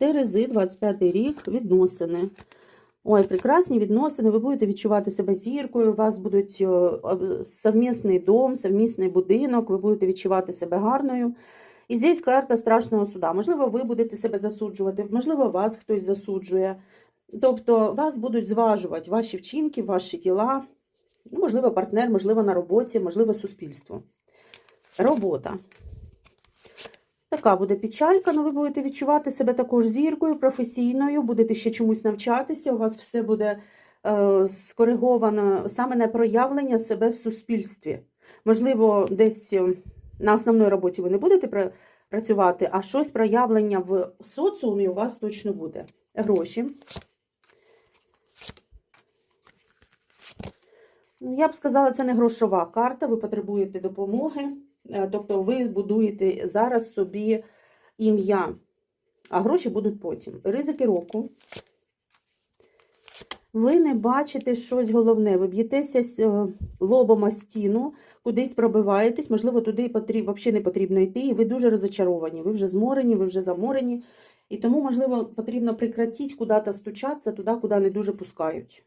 Терези, 25 рік, відносини. Ой, прекрасні відносини. Ви будете відчувати себе зіркою, у вас будуть е, совмісний дом, совмісний будинок, ви будете відчувати себе гарною. І здесь карта страшного суда. Можливо, ви будете себе засуджувати, можливо, вас хтось засуджує. Тобто вас будуть зважувати ваші вчинки, ваші діла, ну, можливо, партнер, можливо, на роботі, можливо, суспільство. Робота. Така буде печалька, але ви будете відчувати себе також зіркою, професійною, будете ще чомусь навчатися, у вас все буде е, скориговано саме на проявлення себе в суспільстві. Можливо, десь е, на основній роботі ви не будете працювати, а щось проявлення в соціумі у вас точно буде. Гроші. Ну, я б сказала, це не грошова карта, ви потребуєте допомоги. Е, Тобто ви будуєте зараз собі ім'я, а гроші будуть потім. Ризики року. Ви не бачите щось головне. Ви б'єтеся е, лобом о стіну, кудись пробиваєтесь, можливо, туди потріб, взагалі не потрібно йти, і ви дуже розочаровані. Ви вже зморені, ви вже заморені. І тому, можливо, потрібно прекратити куди-то стучатися туди, куди не дуже пускають.